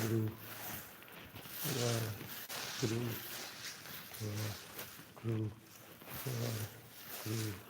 그루 와 그루 와 그루 와 그루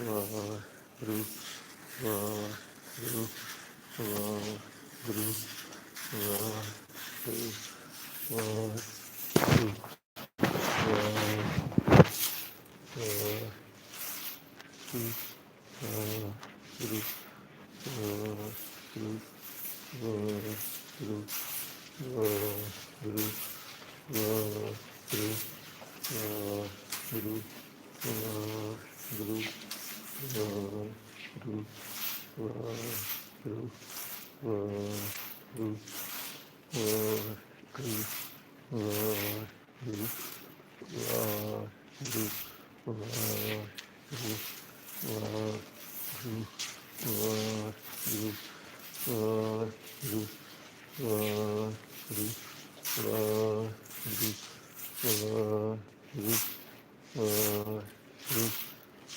와루 와루 와루 와루 와루 Guru, Guru, Guru,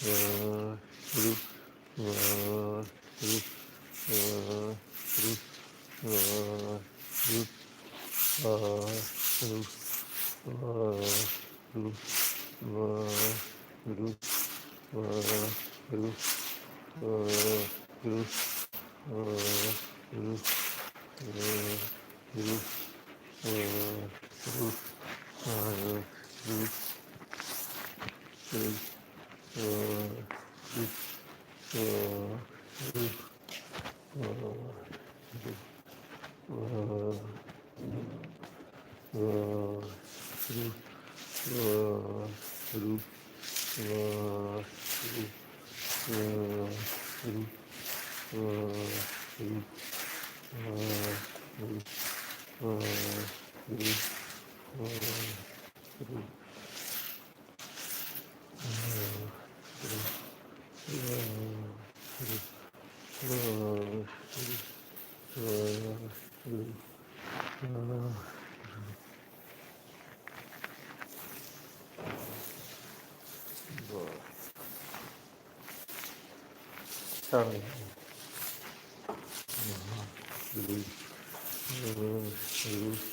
Uh, ру, ва, ру, ва, ру, ва, ру, ва, ру, ва, ру, ва, ру, ва, ру, ва, ру, ва, ру, Sorry. Mm-hmm. Mm-hmm. Mm-hmm.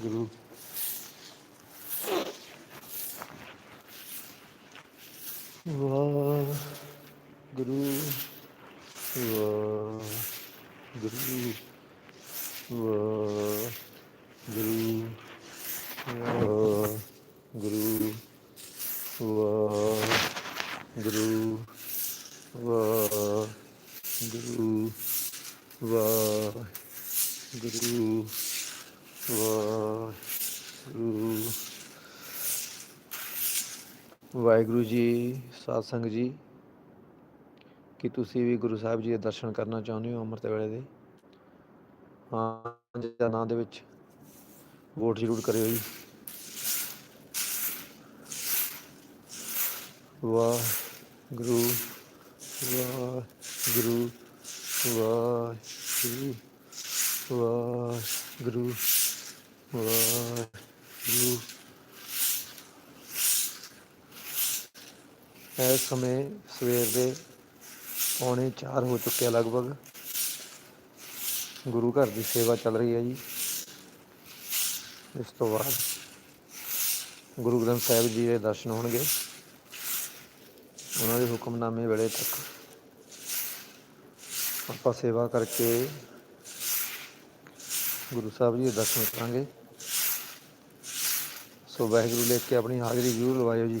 Group. Love. ਸਾਧ ਸੰਗਤ ਜੀ, ਕੀ ਤੁਸੀਂ ਵੀ ਗੁਰੂ ਸਾਹਿਬ ਜੀ ਦੇ ਦਰਸ਼ਨ ਕਰਨਾ ਚਾਹੁੰਦੇ ਹੋ ਅੰਮ੍ਰਿਤ ਵੇਲੇ ਦੇ? ਹਾਂ, ਜਾਂ ਨਾਂ ਦੇ ਵਿੱਚ ਵੋਟ ਜ਼ਰੂਰ ਕਰਿਓ ਜੀ। ਵਾਹ ਗੁਰੂ ਵਾਹਿਗੁਰੂ ਵਾਹਿਗੁਰੂ ਵਾਹਿਗੁਰੂ ਵਾਹਿਗੁਰੂ। ਇਸ ਸਮੇਂ ਸਵੇਰ ਦੇ ਪੌਣੇ 4 ਹੋ ਚੁੱਕੇ ਆ ਲਗਭਗ। ਗੁਰੂ ਘਰ ਦੀ ਸੇਵਾ ਚੱਲ ਰਹੀ ਹੈ ਜੀ। ਇਸ ਤੋਂ ਬਾਅਦ ਗੁਰੂ ਗ੍ਰੰਥ ਸਾਹਿਬ ਜੀ ਦੇ ਦਰਸ਼ਨ ਹੋਣਗੇ। ਉਹਨਾਂ ਦੇ ਹੁਕਮਨਾਮੇ ਵੇਲੇ ਤੱਕ ਆਪਾਂ ਸੇਵਾ ਕਰਕੇ ਗੁਰੂ ਸਾਹਿਬ ਜੀ ਦੇ ਦਰਸ਼ਨ ਕਰਾਂਗੇ। ਸੋ ਵਾਹਿਗੁਰੂ ਲੈ ਕੇ ਆਪਣੀ ਹਾਜ਼ਰੀ ਜ਼ਰੂਰ ਲਵਾਇਓ ਜੀ।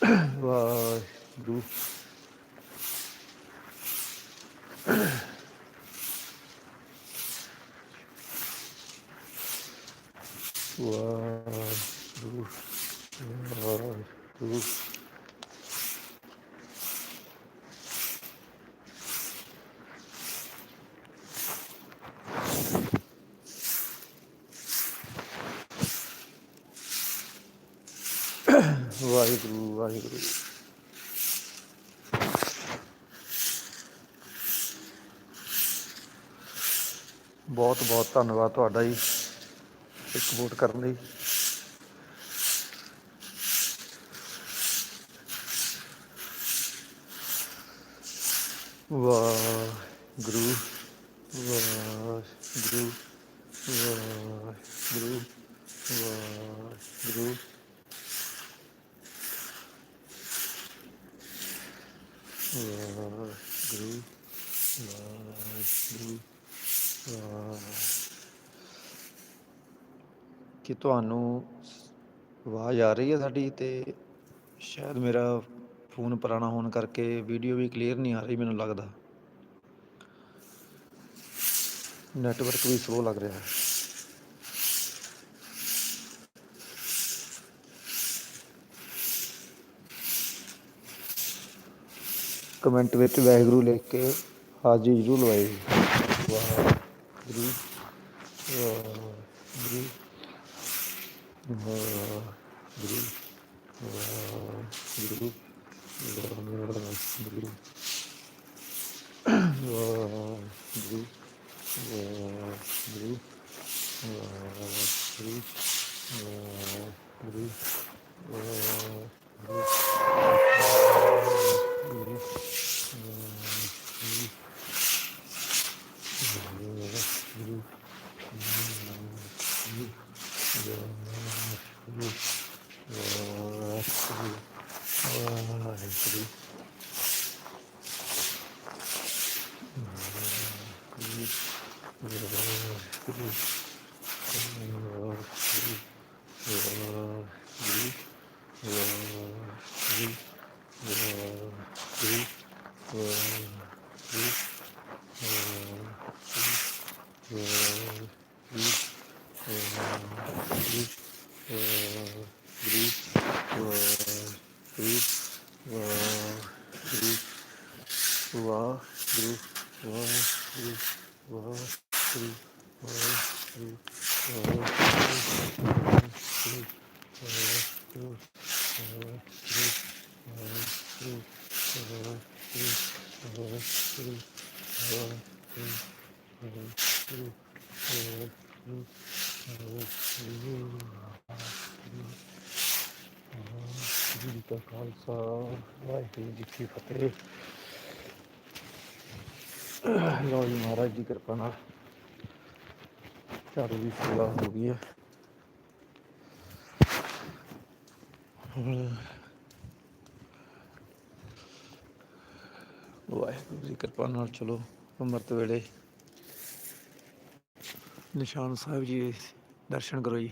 Guru. Wow. ਧੰਨਵਾਦ ਤੁਹਾਡਾ ਜੀ, ਇੱਕ ਵੋਟ ਕਰਨ ਲਈ। ਵਾਹ ਗੁਰੂ ਵਾਹ ਗੁਰੂ ਵਾਹ ਗੁਰੂ ਵਾਹ ਗੁਰੂ ਵਾਹ ਗੁਰੂ ਵਾਹ ਕਿ ਤੁਹਾਨੂੰ ਆਵਾਜ਼ ਆ ਰਹੀ ਹੈ ਸਾਡੀ ਤੇ ਸ਼ਾਇਦ ਮੇਰਾ ਫੋਨ ਪੁਰਾਣਾ ਹੋਣ ਕਰਕੇ ਵੀਡੀਓ ਵੀ ਕਲੀਅਰ ਨਹੀਂ ਆ ਰਹੀ ਮੈਨੂੰ ਲੱਗਦਾ ਨੈਟਵਰਕ ਵੀ ਸਲੋ ਲੱਗ ਰਿਹਾ ਹੈ ਕਮੈਂਟ ਵਿੱਚ ਵਾਹਿਗੁਰੂ ਲਿਖ ਕੇ ਹਾਜ਼ਰੀ ਜ਼ਰੂਰ ਲਵਾਇਓ ਜੀ। ਵਾਹਿਗੁਰੂ ਵਾਹਿਗੁਰੂ Uh, Друг, друг, друг, друг, ਲਓ ਜੀ ਮਹਾਰਾਜ ਦੀ ਕਿਰਪਾ ਨਾਲ ਝਾੜੂ ਦੀ ਸੇਵਾ ਹੋ ਗਈ ਹੈ ਹੁਣ ਵਾਹਿਗੁਰੂ ਦੀ ਕਿਰਪਾ ਨਾਲ ਚਲੋ ਅੰਮ੍ਰਿਤ ਵੇਲੇ ਨਿਸ਼ਾਨ ਸਾਹਿਬ ਜੀ ਦੇ ਦਰਸ਼ਨ ਕਰੋ ਜੀ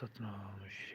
satın almış.